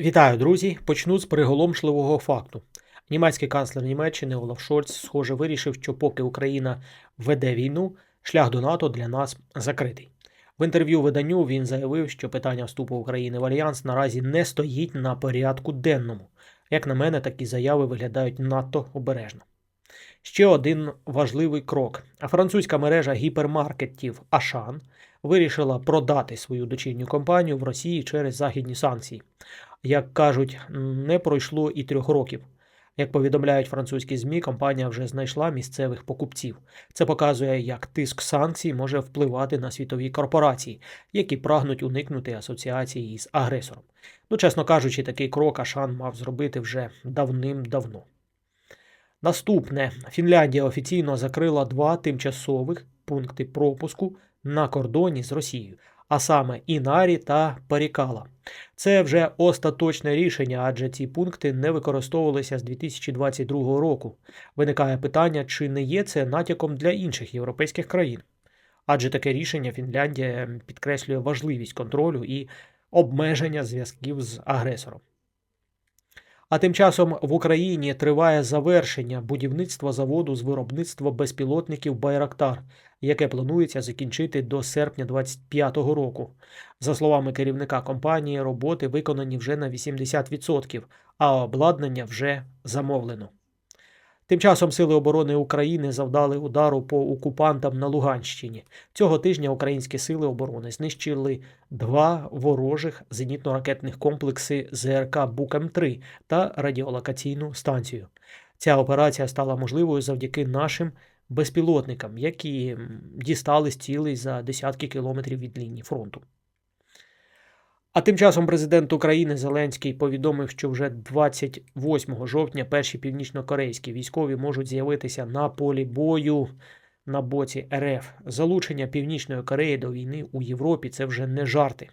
Вітаю, друзі! Почну з приголомшливого факту. Німецький канцлер Німеччини Олаф Шольц, схоже, вирішив, що поки Україна веде війну, шлях до НАТО для нас закритий. В інтерв'ю виданню він заявив, що питання вступу України в альянс наразі не стоїть на порядку денному. Як на мене, такі заяви виглядають надто обережно. Ще один важливий крок. Французька мережа гіпермаркетів Ашан вирішила продати свою дочірню компанію в Росії через західні санкції. Як кажуть, не пройшло і трьох років. Як повідомляють французькі ЗМІ, компанія вже знайшла місцевих покупців. Це показує, як тиск санкцій може впливати на світові корпорації, які прагнуть уникнути асоціації із агресором. Ну, чесно кажучи, такий крок Ашан мав зробити вже давним-давно. Наступне Фінляндія офіційно закрила два тимчасових пункти пропуску на кордоні з Росією, а саме Інарі та Парікала. Це вже остаточне рішення, адже ці пункти не використовувалися з 2022 року. Виникає питання, чи не є це натяком для інших європейських країн. Адже таке рішення Фінляндія підкреслює важливість контролю і обмеження зв'язків з агресором. А тим часом в Україні триває завершення будівництва заводу з виробництва безпілотників Байрактар, яке планується закінчити до серпня 2025 року. За словами керівника компанії, роботи виконані вже на 80%, а обладнання вже замовлено. Тим часом Сили оборони України завдали удару по окупантам на Луганщині. Цього тижня українські сили оборони знищили два ворожих зенітно-ракетних комплекси ЗРК Букем-3 та радіолокаційну станцію. Ця операція стала можливою завдяки нашим безпілотникам, які дістали з цілей за десятки кілометрів від лінії фронту. А тим часом президент України Зеленський повідомив, що вже 28 жовтня перші північнокорейські військові можуть з'явитися на полі бою на боці РФ. Залучення Північної Кореї до війни у Європі це вже не жарти.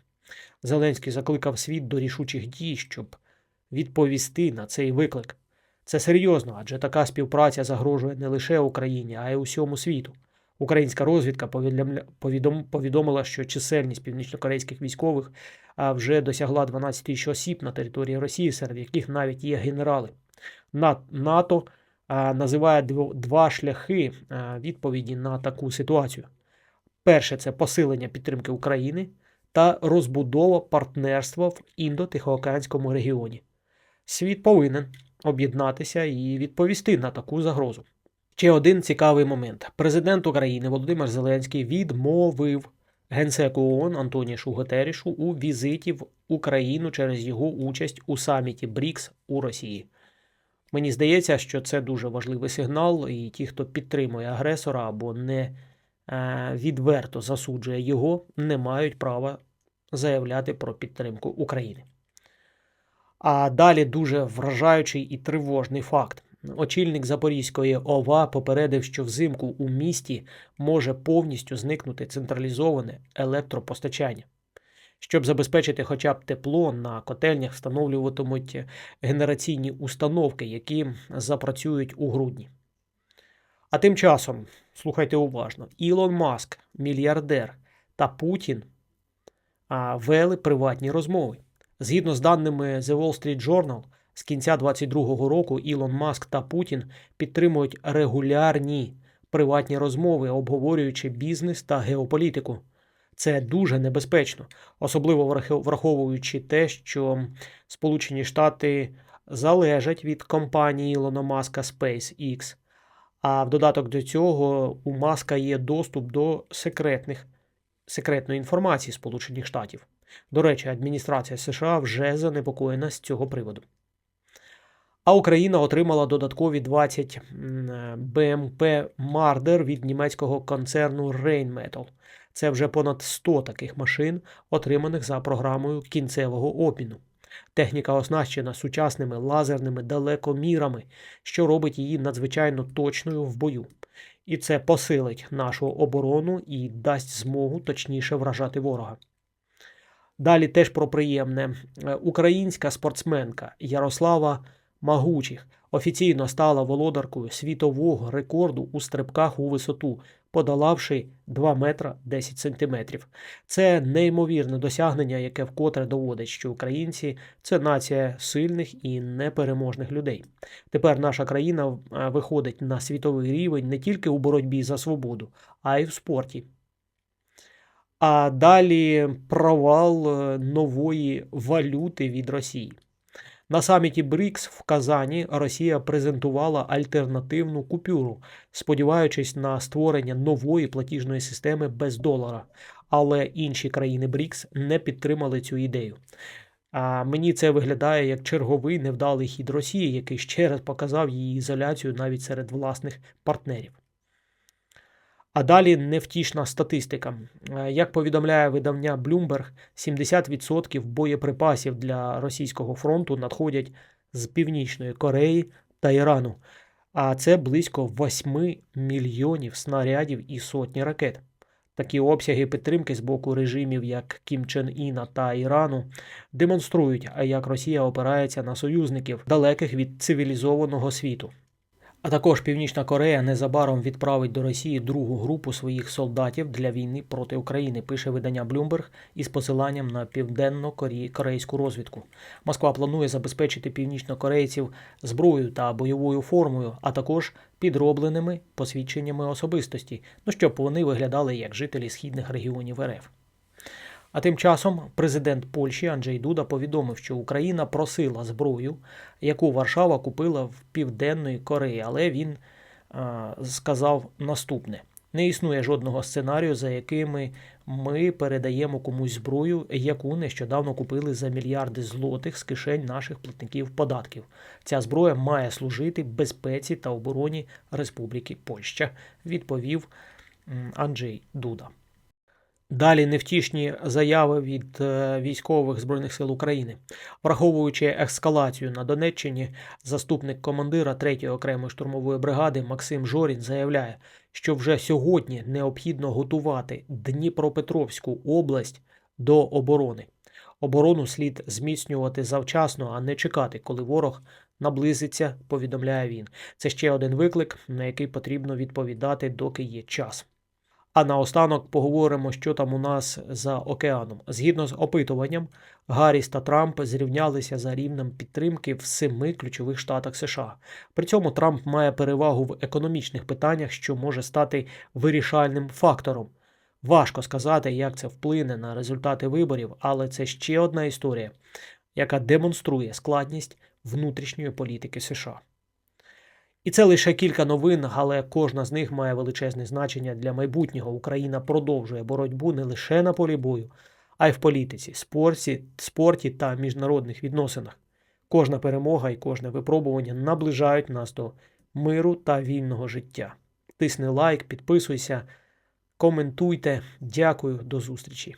Зеленський закликав світ до рішучих дій, щоб відповісти на цей виклик. Це серйозно, адже така співпраця загрожує не лише Україні, а й усьому світу. Українська розвідка повідомила, що чисельність північнокорейських військових вже досягла 12 тисяч осіб на території Росії, серед яких навіть є генерали. НАТО називає два шляхи відповіді на таку ситуацію. Перше це посилення підтримки України та розбудова партнерства в індо-тихоокеанському регіоні. Світ повинен об'єднатися і відповісти на таку загрозу. Ще один цікавий момент: президент України Володимир Зеленський відмовив генсеку ООН Антонішу Гутерішу у візиті в Україну через його участь у саміті БРІКС у Росії. Мені здається, що це дуже важливий сигнал, і ті, хто підтримує агресора або не е, відверто засуджує його, не мають права заявляти про підтримку України. А далі дуже вражаючий і тривожний факт. Очільник Запорізької ОВА попередив, що взимку у місті може повністю зникнути централізоване електропостачання. Щоб забезпечити хоча б тепло, на котельнях встановлюватимуть генераційні установки, які запрацюють у грудні. А тим часом, слухайте уважно, Ілон Маск, мільярдер та Путін вели приватні розмови. Згідно з даними The Wall Street Journal, з кінця 2022 року Ілон Маск та Путін підтримують регулярні приватні розмови, обговорюючи бізнес та геополітику. Це дуже небезпечно, особливо враховуючи те, що Сполучені Штати залежать від компанії Ілона Маска SpaceX, а в додаток до цього у Маска є доступ до секретних, секретної інформації Сполучених Штатів. До речі, адміністрація США вже занепокоєна з цього приводу. А Україна отримала додаткові 20 БМП Мардер від німецького концерну Rheinmetall. Це вже понад 100 таких машин, отриманих за програмою кінцевого обміну. Техніка оснащена сучасними лазерними далекомірами, що робить її надзвичайно точною в бою. І це посилить нашу оборону і дасть змогу точніше вражати ворога. Далі теж про приємне. Українська спортсменка Ярослава Магучих офіційно стала володаркою світового рекорду у стрибках у висоту подолавши 2 метра 10 сантиметрів. Це неймовірне досягнення, яке вкотре доводить, що українці це нація сильних і непереможних людей. Тепер наша країна е, виходить на світовий рівень не тільки у боротьбі за свободу, а й в спорті. А далі провал е, нової валюти від Росії. На саміті БРІКС в Казані Росія презентувала альтернативну купюру, сподіваючись на створення нової платіжної системи без долара. Але інші країни БРІКС не підтримали цю ідею. А мені це виглядає як черговий невдалий хід Росії, який ще раз показав її ізоляцію навіть серед власних партнерів. А далі невтішна статистика. Е, Як повідомляє видавня Bloomberg, 70% боєприпасів для російського фронту надходять з Північної Кореї та Ірану. А це близько 8 мільйонів снарядів і сотні ракет. Такі обсяги підтримки з боку режимів, як Кім Чен Іна та Ірану, демонструють, як Росія опирається на союзників, далеких від цивілізованого світу. А також Північна Корея незабаром відправить до Росії другу групу своїх солдатів для війни проти України, пише видання Bloomberg із посиланням на південно-корейську розвідку. Москва планує забезпечити північнокорейців зброєю та бойовою формою, а також підробленими посвідченнями особистості, ну щоб вони виглядали як жителі східних регіонів РФ. А тим часом президент Польщі Анджей Дуда повідомив, що Україна просила зброю, яку Варшава купила в Південної Кореї, але він а, сказав наступне: не існує жодного сценарію, за якими ми передаємо комусь зброю, яку нещодавно купили за мільярди злотих з кишень наших платників податків. Ця зброя має служити безпеці та обороні Республіки Польща, відповів Анджей Дуда. Далі невтішні заяви від е, військових збройних сил України, враховуючи ескалацію на Донеччині, заступник командира 3-ї окремої штурмової бригади Максим Жорін заявляє, що вже сьогодні необхідно готувати Дніпропетровську область до оборони. Оборону слід зміцнювати завчасно, а не чекати, коли ворог наблизиться, повідомляє він. Це ще один виклик, на який потрібно відповідати, доки є час. А наостанок поговоримо, що там у нас за океаном. Згідно з опитуванням, Гарріс та Трамп зрівнялися за рівнем підтримки в семи ключових штатах США. При цьому Трамп має перевагу в економічних питаннях, що може стати вирішальним фактором. Важко сказати, як це вплине на результати виборів, але це ще одна історія, яка демонструє складність внутрішньої політики США. І це лише кілька новин, але кожна з них має величезне значення для майбутнього. Україна продовжує боротьбу не лише на полі бою, а й в політиці, спорті, спорті та міжнародних відносинах. Кожна перемога і кожне випробування наближають нас до миру та вільного життя. Тисни лайк, підписуйся, коментуйте. Дякую, до зустрічі.